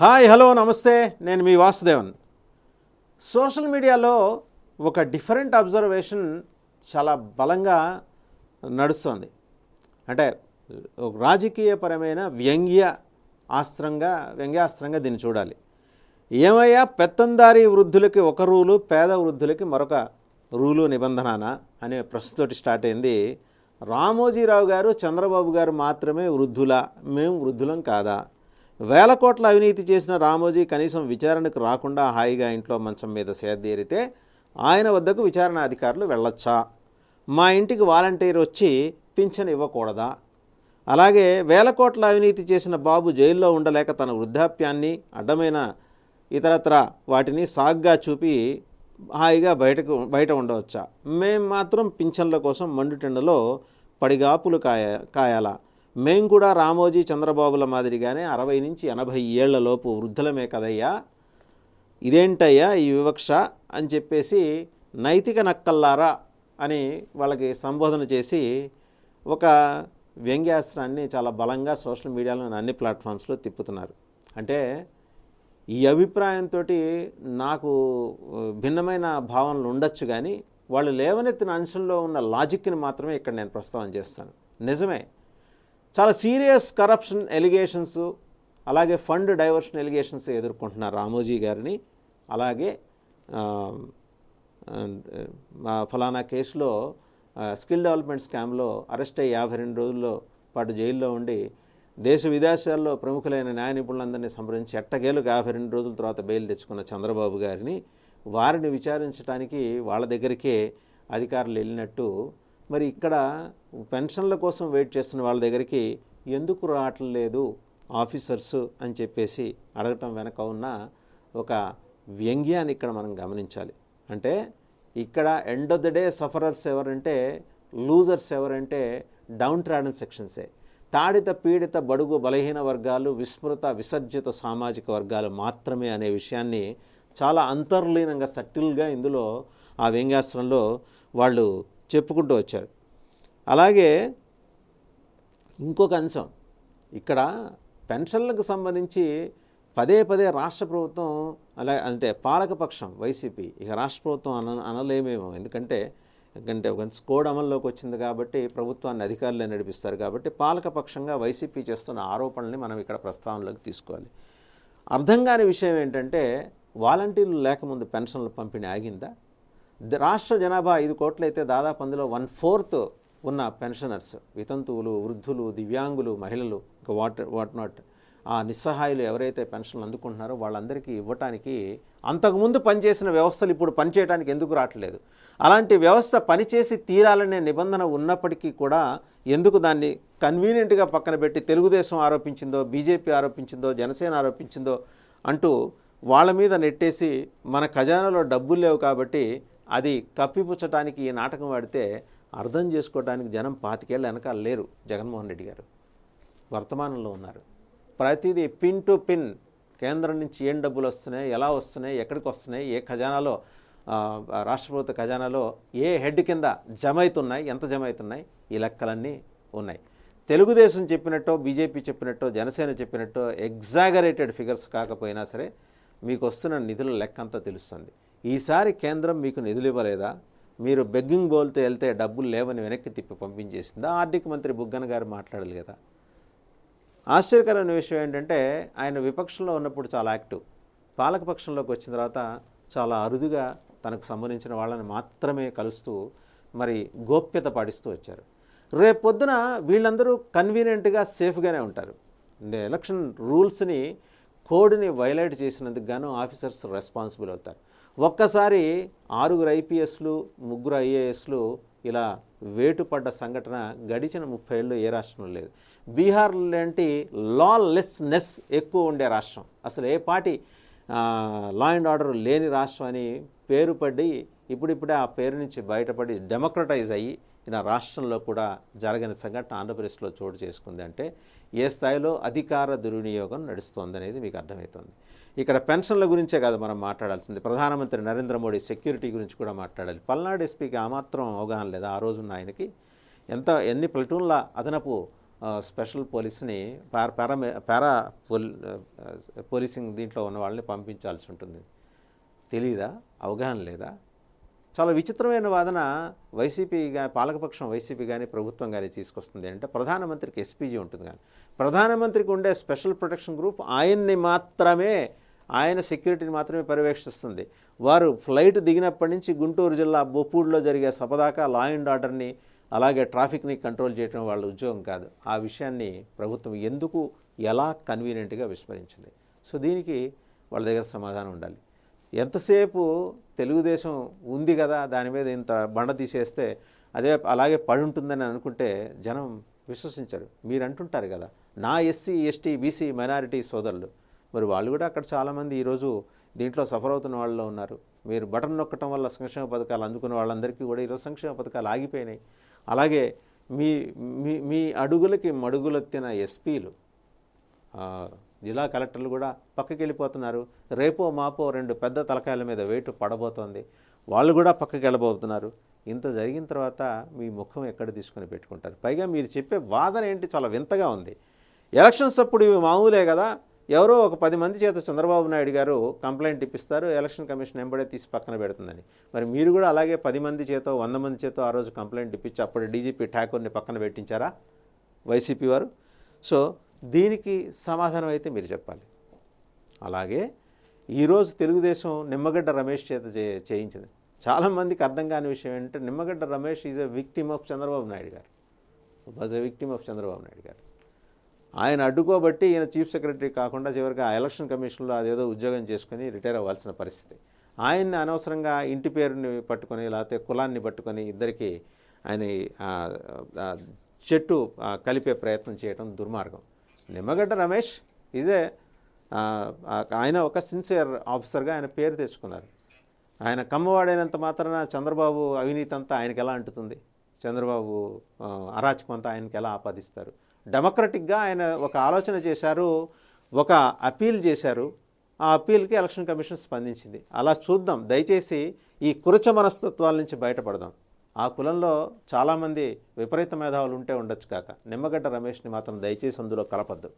Hi hello నమస్తే. నేను మీ Vasudevan. Social మీడియాలో ఒక డిఫరెంట్ అబ్జర్వేషన్ చాలా బలంగా నడుస్తోంది. అంటే రాజకీయపరమైన వ్యంగ్య ఆస్త్రంగా వ్యంగ్యాస్త్రంగా దీన్ని చూడాలి. ఏమయ్యా పెత్తందారి వృద్ధులకి ఒక రూలు పేద వృద్ధులకి మరొక రూలు నిబంధననా అనే ప్రశ్నతోటి స్టార్ట్ అయింది. రామోజీరావు గారు చంద్రబాబు గారు మాత్రమే వృద్ధులా మేము వృద్ధులం కాదా? వేల కోట్ల అవినీతి చేసిన రామోజీ కనీసం విచారణకు రాకుండా హాయిగా ఇంట్లో మంచం మీద సేదేరితే ఆయన వద్దకు విచారణ అధికారులు వెళ్ళొచ్చా? మా ఇంటికి వాలంటీర్ వచ్చి పింఛన్ ఇవ్వకూడదా? అలాగే వేల కోట్ల అవినీతి చేసిన బాబు జైల్లో ఉండలేక తన వృద్ధాప్యాన్ని అడ్డమైన ఇతరత్ర వాటిని సాగ్గా చూపి హాయిగా బయటకు బయట ఉండవచ్చా? మేం మాత్రం పింఛన్ల కోసం మండుటెండలో పడిగాపులు కాయ కాయాలా? మేం కూడా రామోజీ చంద్రబాబుల మాదిరిగానే అరవై నుంచి ఎనభై ఏళ్ళలోపు వృద్ధులమే కదయ్యా. ఇదేంటయ్యా ఈ వివక్ష అని చెప్పేసి నైతిక నక్కల్లారా అని వాళ్ళకి సంబోధన చేసి ఒక వ్యంగ్యాస్త్రాన్ని చాలా బలంగా సోషల్ మీడియాలో అన్ని ప్లాట్ఫామ్స్లో తిప్పుతున్నారు. అంటే ఈ అభిప్రాయంతో నాకు భిన్నమైన భావనలు ఉండొచ్చు కానీ వాళ్ళు లేవనెత్తిన అంశంలో ఉన్న లాజిక్ని మాత్రమే ఇక్కడ నేను ప్రస్తావన చేస్తాను. నిజమే. చాలా సీరియస్ కరప్షన్ ఎలిగేషన్స్ అలాగే ఫండ్ డైవర్షన్ ఎలిగేషన్స్ ఎదుర్కొంటున్నారు రామోజీ గారిని. అలాగే మా ఫలానా కేసులో స్కిల్ డెవలప్మెంట్ స్కామ్లో అరెస్ట్ అయ్యి యాభై రెండు రోజుల్లో పాటు జైల్లో ఉండి దేశ విదేశాల్లో ప్రముఖులైన న్యాయ నిపుణులందరినీ సంప్రదించి ఎట్టకేలకు యాభై రెండు రోజుల తర్వాత బెయిల్ తెచ్చుకున్న చంద్రబాబు గారిని వారిని విచారించడానికి వాళ్ళ దగ్గరికే అధికారులు వెళ్ళినట్టు మరి ఇక్కడ పెన్షన్ల కోసం వెయిట్ చేస్తున్న వాళ్ళ దగ్గరికి ఎందుకు రావట్లేదు ఆఫీసర్స్ అని చెప్పేసి అడగటం వెనక ఉన్న ఒక వ్యంగ్యాన్ని ఇక్కడ మనం గమనించాలి. అంటే ఇక్కడ end of the day sufferers ఎవరంటే లూజర్స్ ఎవరంటే డౌన్ ట్రాడన్ సెక్షన్సే తాడిత పీడిత బడుగు బలహీన వర్గాలు విస్మృత విసర్జిత సామాజిక వర్గాలు మాత్రమే అనే విషయాన్ని చాలా అంతర్లీనంగా సటిల్గా ఇందులో ఆ వ్యంగ్యాస్త్రంలో వాళ్ళు చెప్పుకుంటూ వచ్చారు. అలాగే ఇంకొక అంశం. ఇక్కడ పెన్షన్లకు సంబంధించి పదే పదే రాష్ట్ర ప్రభుత్వం అలా అంటే పాలకపక్షం వైసీపీ ఇక రాష్ట్ర ప్రభుత్వం అన అనలేమేమో. ఎందుకంటే ఎందుకంటే ఒక కోడ్ అమల్లోకి వచ్చింది కాబట్టి ప్రభుత్వాన్ని అధికారులే నడిపిస్తారు కాబట్టి పాలకపక్షంగా వైసీపీ చేస్తున్న ఆరోపణల్ని మనం ఇక్కడ ప్రస్తావనలోకి తీసుకోవాలి. అర్థం కాని విషయం ఏంటంటే వాలంటీర్లు లేకముందు పెన్షన్లు పంపిణీ ఆగిందా? రాష్ట్ర జనాభా ఐదు కోట్లయితే దాదాపు అందులో వన్ ఫోర్త్ ఉన్న పెన్షనర్స్ వితంతువులు వృద్ధులు దివ్యాంగులు మహిళలు ఇంకా వాట్ వాట్ నాట్. ఆ నిస్సహాయులు ఎవరైతే పెన్షన్లు అందుకుంటున్నారో వాళ్ళందరికీ ఇవ్వటానికి అంతకుముందు పనిచేసిన వ్యవస్థలు ఇప్పుడు పనిచేయడానికి ఎందుకు రావట్లేదు? అలాంటి వ్యవస్థ పనిచేసి తీరాలనే నిబంధన ఉన్నప్పటికీ కూడా ఎందుకు దాన్ని కన్వీనియంట్గా పక్కన పెట్టి తెలుగుదేశం ఆరోపించిందో బీజేపీ ఆరోపించిందో జనసేన ఆరోపించిందో అంటూ వాళ్ళ మీద నెట్టేసి మన ఖజానాలో డబ్బులు లేవు కాబట్టి అది కప్పిపుచ్చటానికి ఈ నాటకం వాడితే అర్థం చేసుకోవడానికి జనం పాతికేళ్ళు వెనకాల లేరు జగన్మోహన్ రెడ్డి గారు. వర్తమానంలో ఉన్నారు. ప్రతిదీ పిన్ టు పిన్. కేంద్రం నుంచి ఏం డబ్బులు వస్తున్నాయి ఎలా వస్తున్నాయి ఎక్కడికి వస్తున్నాయి ఏ ఖజానాలో రాష్ట్ర ప్రభుత్వ ఖజానాలో ఏ హెడ్ కింద జమ అవుతున్నాయి ఎంత జమ అవుతున్నాయి ఈ లెక్కలన్నీ ఉన్నాయి. తెలుగుదేశం చెప్పినట్టో బీజేపీ చెప్పినట్టో జనసేన చెప్పినట్టో ఎగ్జాగరేటెడ్ ఫిగర్స్ కాకపోయినా సరే మీకు వస్తున్న నిధుల లెక్క అంతా తెలుస్తుంది. ఈసారి కేంద్రం మీకు నిధులు ఇవ్వలేదా? మీరు బెగ్గింగ్ బోల్తో వెళ్తే డబ్బులు లేవని వెనక్కి తిప్పి పంపించేసిందా? ఆర్థిక మంత్రి బుగ్గన గారు మాట్లాడాలి కదా. ఆశ్చర్యకరమైన విషయం ఏంటంటే ఆయన విపక్షంలో ఉన్నప్పుడు చాలా యాక్టివ్. పాలకపక్షంలోకి వచ్చిన తర్వాత చాలా అరుదుగా తనకు సంబంధించిన వాళ్ళని మాత్రమే కలుస్తూ మరి గోప్యత పాటిస్తూ వచ్చారు. రేపు పొద్దున వీళ్ళందరూ కన్వీనియంట్గా సేఫ్గానే ఉంటారు. ఎలక్షన్ రూల్స్ని కోడ్ని వైలేట్ చేసినందుకు గాను ఆఫీసర్స్ రెస్పాన్సిబుల్ అవుతారు. ఒక్కసారి ఆరుగురు ఐపీఎస్లు ముగ్గురు ఐఏఎస్లు ఇలా వేటుపడ్డ సంఘటన గడిచిన ముప్పై ఏళ్ళు ఏ రాష్ట్రంలో లేదు. బీహార్ లాంటి లా లెస్నెస్ ఎక్కువ ఉండే రాష్ట్రం. అసలు ఏ పార్టీ లా అండ్ ఆర్డర్ లేని రాష్ట్రం అని పేరు పడి ఇప్పుడిప్పుడే ఆ పేరు నుంచి బయటపడి డెమోక్రటైజ్ అయ్యి ఇలా రాష్ట్రంలో కూడా జరగని సంఘటన ఆంధ్రప్రదేశ్లో చోటు చేసుకుంది అంటే ఏ స్థాయిలో అధికార దుర్వినియోగం నడుస్తోంది అనేది మీకు అర్థమవుతుంది. ఇక్కడ పెన్షన్ల గురించే కాదు మనం మాట్లాడాల్సింది. ప్రధానమంత్రి నరేంద్ర మోడీ సెక్యూరిటీ గురించి కూడా మాట్లాడాలి. పల్నాడు ఎస్పీకి ఆ మాత్రం అవగాహన లేదా ఆ రోజున్న ఆయనకి? ఎంత ఎన్ని ప్లటూన్ల అదనపు స్పెషల్ పోలీస్ని పారా పారా పారా పోలీసింగ్ దీంట్లో ఉన్న వాళ్ళని పంపించాల్సి ఉంటుంది. తెలీదా? అవగాహన లేదా? చాలా విచిత్రమైన వాదన వైసీపీ కానీ పాలకపక్షం వైసీపీ కానీ ప్రభుత్వం కానీ తీసుకొస్తుంది. అంటే ప్రధానమంత్రికి ఎస్పీజీ ఉంటుంది కానీ ప్రధానమంత్రికి ఉండే స్పెషల్ ప్రొటెక్షన్ గ్రూప్ ఆయన్ని మాత్రమే ఆయన సెక్యూరిటీని మాత్రమే పర్యవేక్షిస్తుంది. వారు ఫ్లైట్ దిగినప్పటి నుంచి గుంటూరు జిల్లా బొప్పూడిలో జరిగే సభ దాకా లా అండ్ ఆర్డర్ని అలాగే ట్రాఫిక్ని కంట్రోల్ చేయడం వాళ్ళ ఉద్యోగం కాదు. ఆ విషయాన్ని ప్రభుత్వం ఎందుకు ఎలా కన్వీనియంట్గా విస్మరించింది? సో దీనికి వాళ్ళ దగ్గర సమాధానం ఉండాలి. ఎంతసేపు తెలుగుదేశం ఉంది కదా దాని మీద ఇంత బండ తీసేస్తే అదే అలాగే పడి ఉంటుందని అనుకుంటే జనం విశ్వసించరు. మీరు అంటుంటారు కదా నా ఎస్సీ ఎస్టీ బీసీ మైనారిటీ సోదరులు మరి వాళ్ళు కూడా అక్కడ చాలామంది ఈరోజు దీంట్లో సఫర్ అవుతున్న వాళ్ళు ఉన్నారు. మీరు బటన్ నొక్కటం వల్ల సంక్షేమ పథకాలు అందుకున్న వాళ్ళందరికీ కూడా ఈరోజు సంక్షేమ పథకాలు ఆగిపోయినాయి. అలాగే మీ మీ మీ అడుగులకి మడుగులెత్తిన ఎస్పీలు జిల్లా కలెక్టర్లు కూడా పక్కకి వెళ్ళిపోతున్నారు రేపో మాపో రెండు పెద్ద తలకాయల మీద వేటు పడబోతోంది. వాళ్ళు కూడా పక్కకి వెళ్ళబోతున్నారు ఇంత జరిగిన తర్వాత మీ ముఖం ఎక్కడ తీసుకొని పెట్టుకుంటారు? పైగా మీరు చెప్పే వాదన ఏంటి? చాలా వింతగా ఉంది. ఎలక్షన్స్ అప్పుడు ఇవి మామూలే కదా. ఎవరో ఒక పది మంది చేత చంద్రబాబు నాయుడు గారు కంప్లైంట్ ఇప్పిస్తారు. ఎలక్షన్ కమిషన్ ఎంబడే తీసి పక్కన పెడుతుందని. మరి మీరు కూడా అలాగే పది మంది చేత వంద మంది చేత ఆ రోజు కంప్లైంట్ ఇప్పించి అప్పుడు డీజీపీ ఠాకూర్ని పక్కన పెట్టించారా? వైసీపీ వారు. సో దీనికి సమాధానం అయితే మీరు చెప్పాలి. అలాగే ఈరోజు తెలుగుదేశం నిమ్మగడ్డ రమేష్ చేత చే చేయించింది. చాలామందికి అర్థం కాని విషయం ఏంటంటే Nimmagadda Ramesh is a victim of Chandrababu Naidu garu. Was a victim of Chandrababu Naidu garu. ఆయన అడ్డుకోబట్టి ఈయన చీఫ్ సెక్రటరీ కాకుండా చివరికి ఆ ఎలక్షన్ కమిషన్లో అదేదో ఉద్యోగం చేసుకుని రిటైర్ అవ్వాల్సిన పరిస్థితి. ఆయన్ని అనవసరంగా ఇంటి పేరుని పట్టుకొని లేకపోతే కులాన్ని పట్టుకొని ఇద్దరికి ఆయన చెట్టు కలిపే ప్రయత్నం చేయడం దుర్మార్గం. నిమ్మగడ్డ రమేష్ ఇదే ఆయన ఒక సిన్సియర్ ఆఫీసర్గా ఆయన పేరు తెచ్చుకున్నారు. ఆయన కమ్మవాడైనంత మాత్రాన చంద్రబాబు అవినీతి అంతా ఆయనకి ఎలా అంటుతుంది? చంద్రబాబు అరాచకం అంతా ఆయనకి ఎలా ఆపాదిస్తారు? డెమోక్రటిక్గా ఆయన ఒక ఆలోచన చేశారు ఒక అపీల్ చేశారు. ఆ అప్పీల్కి ఎలక్షన్ కమిషన్ స్పందించింది. అలా చూద్దాం. దయచేసి ఈ కురచ మనస్తత్వాల నుంచి బయటపడదాం. ఆ కులంలో చాలామంది విపరీత మేధావులు ఉంటే ఉండొచ్చు కాక. నిమ్మగడ్డ రమేష్ని మాత్రం దయచేసి అందులో కలపద్దు.